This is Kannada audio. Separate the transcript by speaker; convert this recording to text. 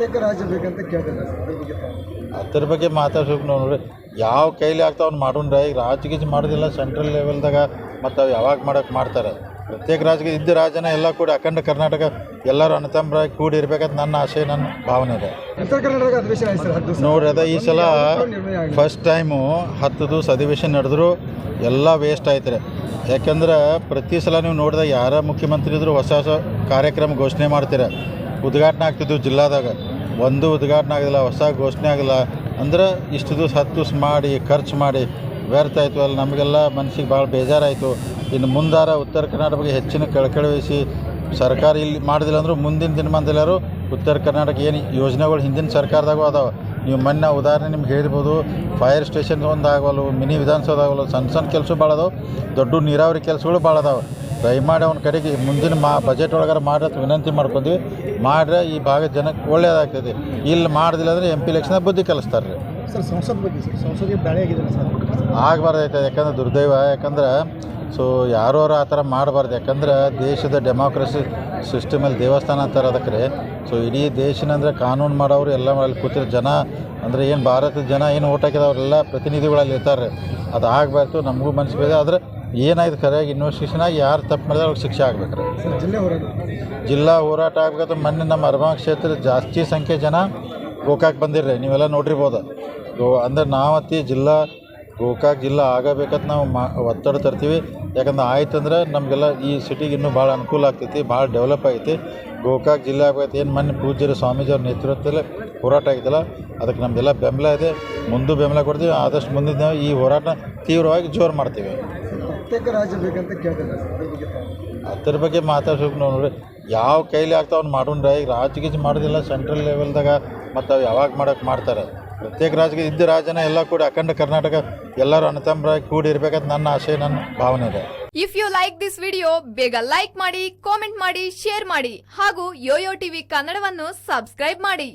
Speaker 1: ಪ್ರತ್ಯೇಕ ರಾಜ್ಯ ಬೇಕಂತ ಕೇಳ್ತಿದ್ದಾರೆ ಅದ್ರ ಬಗ್ಗೆ ಮಾತಾಡ್ಸ್ಬೇಕು
Speaker 2: ನೋಡಿ ಬಗ್ಗೆ ಮಾತಾಡ್ಬೇಕು ನೋಡ್ರಿ. ಯಾವ ಕೈಲಿ ಆಗ್ತಾವ ಅವ್ನು ಮಾಡೋಣ್ರಿ ಈಗ ರಾಜ ಗೀಜ್ ಮಾಡೋದಿಲ್ಲ ಸೆಂಟ್ರಲ್ ಲೆವೆಲ್ದಾಗ ಮತ್ತು ಅವು ಯಾವಾಗ ಮಾಡೋಕೆ ಮಾಡ್ತಾರೆ. ಪ್ರತ್ಯೇಕ ರಾಜ್ಯ ಇದ್ದ ರಾಜ್ಯನ ಎಲ್ಲ ಕೂಡಿ ಅಖಂಡ ಕರ್ನಾಟಕ ಎಲ್ಲರೂ ಅಣತಂಬ್ರ ಕೂಡಿ ಇರ್ಬೇಕಂತ ನನ್ನ ಆಸೆ ನನ್ನ ಭಾವನೆ ಇದೆ. ನೋಡ್ರಿ ಅದ ಈ ಸಲ ಫಸ್ಟ್ ಟೈಮು ಹತ್ತು ದಿವಸ ಅಧಿವೇಶನ ನಡೆದ್ರು ಎಲ್ಲ ವೇಸ್ಟ್ ಆಯ್ತು ರೀ ಯಾಕಂದ್ರೆ ಪ್ರತಿ ಸಲ ನೀವು ನೋಡಿದಾಗ ಯಾರ ಮುಖ್ಯಮಂತ್ರಿ ಇದ್ರು ಹೊಸ ಹೊಸ ಕಾರ್ಯಕ್ರಮ ಘೋಷಣೆ ಮಾಡ್ತೀರ. ಉದ್ಘಾಟನೆ ಆಗ್ತಿದ್ವು ಜಿಲ್ಲಾದಾಗ. ಒಂದು ಉದ್ಘಾಟನೆ ಆಗಿಲ್ಲ, ಹೊಸ ಘೋಷಣೆ ಆಗಿಲ್ಲ. ಅಂದ್ರೆ ಇಷ್ಟು ದಿವಸ ಹತ್ತು ದಿವಸ ಮಾಡಿ, ಖರ್ಚು ಮಾಡಿ, ವ್ಯರ್ಥ ಆಯಿತು ಅಲ್ಲಿ, ನಮಗೆಲ್ಲ ಮನಸ್ಸಿಗೆ ಭಾಳ ಬೇಜಾರಾಯಿತು. ಇನ್ನು ಮುಂದಾರ ಉತ್ತರ ಕರ್ನಾಟಕ ಬಗ್ಗೆ ಹೆಚ್ಚಿನ ಕಳಕಳಿ ವಹಿಸಿ, ಸರ್ಕಾರ ಇಲ್ಲಿ ಮಾಡಿದಿಲ್ಲ ಅಂದರೂ ಮುಂದಿನ ದಿನಮಾನದಲ್ಲಾರು ಉತ್ತರ ಕರ್ನಾಟಕ ಏನು ಯೋಜನೆಗಳು ಹಿಂದಿನ ಸರ್ಕಾರದಾಗೂ ಅದಾವೆ. ನೀವು ಮೊನ್ನೆ ಉದಾಹರಣೆ ನಿಮ್ಗೆ ಹೇಳ್ಬೋದು ಫೈರ್ ಸ್ಟೇಷನ್ ಒಂದು ಆಗವಲ್ಲು ಮಿನಿ ವಿಧಾನಸೌಧ ಆಗವಲ್ಲ ಸಣ್ಣ ಸಣ್ಣ ಕೆಲಸ ಭಾಳ ಅದಾವೆ. ದೊಡ್ಡ ನೀರಾವರಿ ಕೆಲಸಗಳು ಭಾಳ ಅದಾವೆ. ದಯಮಾಡಿ ಅವ್ನ ಕಡೆಗೆ ಮುಂದಿನ ಮಾ ಬಜೆಟ್ ಒಳಗಾರ ಮಾಡ್ರತ್ ವಿನಂತಿ ಮಾಡ್ಕೊಂಡ್ವಿ. ಮಾಡ್ರೆ ಈ ಭಾಗದ ಜನಕ್ಕೆ ಒಳ್ಳೇದಾಗ್ತದೆ. ಇಲ್ಲಿ ಮಾಡೋದಿಲ್ಲ ಅಂದರೆ ಎಂ ಪಿ ಎಲೆಕ್ಷನ್ ಬುದ್ಧಿ ಕಲಿಸ್ತಾರೆ ರೀ
Speaker 1: ಸರ್ ಸಂಸದ ಬಗ್ಗೆ ಸರ್ ಸಂಸದೀಯ ದಾಳಿ ಆಗಿದೆ ಸರ್?
Speaker 2: ಆಗಬಾರ್ದೈತೆ ಯಾಕಂದ್ರೆ ದುರ್ದೈವ. ಯಾಕಂದ್ರೆ ಸೊ ಯಾರೋರು ಆ ಥರ ಮಾಡಬಾರ್ದು. ಯಾಕಂದ್ರೆ ದೇಶದ ಡೆಮಾಕ್ರಸಿ ಸಿಸ್ಟಮಲ್ಲಿ ದೇವಸ್ಥಾನ ಅಂತಾರೆ ಅದಕ್ಕೆ ರೀ. ಸೊ ಇಡೀ ದೇಶನಂದ್ರೆ ಕಾನೂನು ಮಾಡೋರು ಎಲ್ಲ ಅಲ್ಲಿ ಕೂತಿರೋ ಜನ ಅಂದರೆ ಏನು ಭಾರತದ ಜನ ಏನು ಓಟ್ ಹಾಕಿದವರೆಲ್ಲ ಪ್ರತಿನಿಧಿಗಳಲ್ಲಿ ಇರ್ತಾರೆ ಅದು ಆಗಬಾರ್ದು ನಮಗೂ ಮನಸ್ಸು ಬೇರೆ ಆದರೆ ಏನಾಯ್ತು ಖರೆಯಾಗಿ ಇನ್ವೆಸ್ಟಿಗೇಷನ್ ಆಗಿ ಯಾರು ತಪ್ಪು ಮಾಡಿದ್ರೆ ಅವ್ರಿಗೆ ಶಿಕ್ಷೆ
Speaker 1: ಆಗ್ಬೇಕ್ರಿ ಜಿಲ್ಲೆ ಹೊರಗೆ
Speaker 2: ಜಿಲ್ಲಾ ಹೋರಾಟ ಆಗ್ಬೇಕಾದ್ರೆ ಮೊನ್ನೆ ನಮ್ಮ ಅರ್ಮಾ ಕ್ಷೇತ್ರ ಜಾಸ್ತಿ ಸಂಖ್ಯೆ ಜನ ಗೋಕಾಕ್ ಬಂದಿರ್ರಿ. ನೀವೆಲ್ಲ ನೋಡಿರ್ಬೋದು. ಗೋ ಅಂದ್ರೆ ನಾವತ್ತಿ ಜಿಲ್ಲಾ ಗೋಕಾಕ್ ಜಿಲ್ಲಾ ಆಗಬೇಕಂತ ನಾವು ಮಾ ಒತ್ತಡ ತರ್ತೀವಿ. ಯಾಕಂದ್ರೆ ಆಯ್ತು ಅಂದ್ರೆ ನಮಗೆಲ್ಲ ಈ ಸಿಟಿಗೆ ಇನ್ನೂ ಭಾಳ ಅನುಕೂಲ ಆಗ್ತೈತಿ ಭಾಳ ಡೆವಲಪ್ ಆಗೈತಿ. ಗೋಕಾಕ್ ಜಿಲ್ಲೆ ಆಗ್ಬೇಕು ಏನು ಮೊನ್ನೆ ಪೂಜ್ಯರು ಸ್ವಾಮೀಜಿ ಅವ್ರ ನೇತೃತ್ವದಲ್ಲಿ ಹೋರಾಟ ಆಗಿದ್ದಲ್ಲ ಅದಕ್ಕೆ ನಮ್ಮದೆಲ್ಲ ಬೆಂಬಲ ಇದೆ. ಮುಂದೂ ಬೆಂಬಲ ಕೊಡ್ತೀವಿ. ಆದಷ್ಟು ಮುಂದಿನ ಈ ಹೋರಾಟ ತೀವ್ರವಾಗಿ ಜೋರು ಮಾಡ್ತೀವಿ.
Speaker 1: ಪ್ರತ್ಯೇಕ ರಾಜ್ಯ ಬೇಕಂತ ಕೇಳ್ತಿದ್ದಾರೆ. ಅದ್ರ ಬಗ್ಗೆ
Speaker 2: ಮಾತಾಡ್ಬೇಕು ನೋಡ್ರಿ ಯಾವ ಕೈಲಿ ಆಗ್ತಾವ್ ಅವ್ನು ಮಾಡೋಣ್ರೆ ಈಗ ರಾಜ ಗೀಜ್ ಮಾಡೋದಿಲ್ಲ ಸೆಂಟ್ರಲ್ ಲೆವೆಲ್ದಾಗ ಮತ್ತು ಅವು ಯಾವಾಗ ಮಾಡೋಕೆ ಮಾಡ್ತಾರೆ. ಪ್ರತ್ಯೇಕ ರಾಜ್ಯ ಇದ್ದ ರಾಜ್ಯನ ಎಲ್ಲ ಕೂಡ ಅಖಂಡ ಕರ್ನಾಟಕ ಎಲ್ಲರೂ ಅಣ್ಣತಮ್ಮರಾಗಿ ಕೂಡಿರ್ಬೇಕಂತ ನನ್ನ ಆಸೆ ನನ್ನ ಭಾವನೆ ಇದೆ.
Speaker 3: If you like this video ಬೇಗ ಲೈಕ್ ಮಾಡಿ ಕಾಮೆಂಟ್ ಮಾಡಿ ಶೇರ್ ಮಾಡಿ ಹಾಗೂ ಯೋಯೋ ಟಿವಿ ಕನ್ನಡವನ್ನು ಸಬ್ಸ್ಕ್ರೈಬ್ ಮಾಡಿ.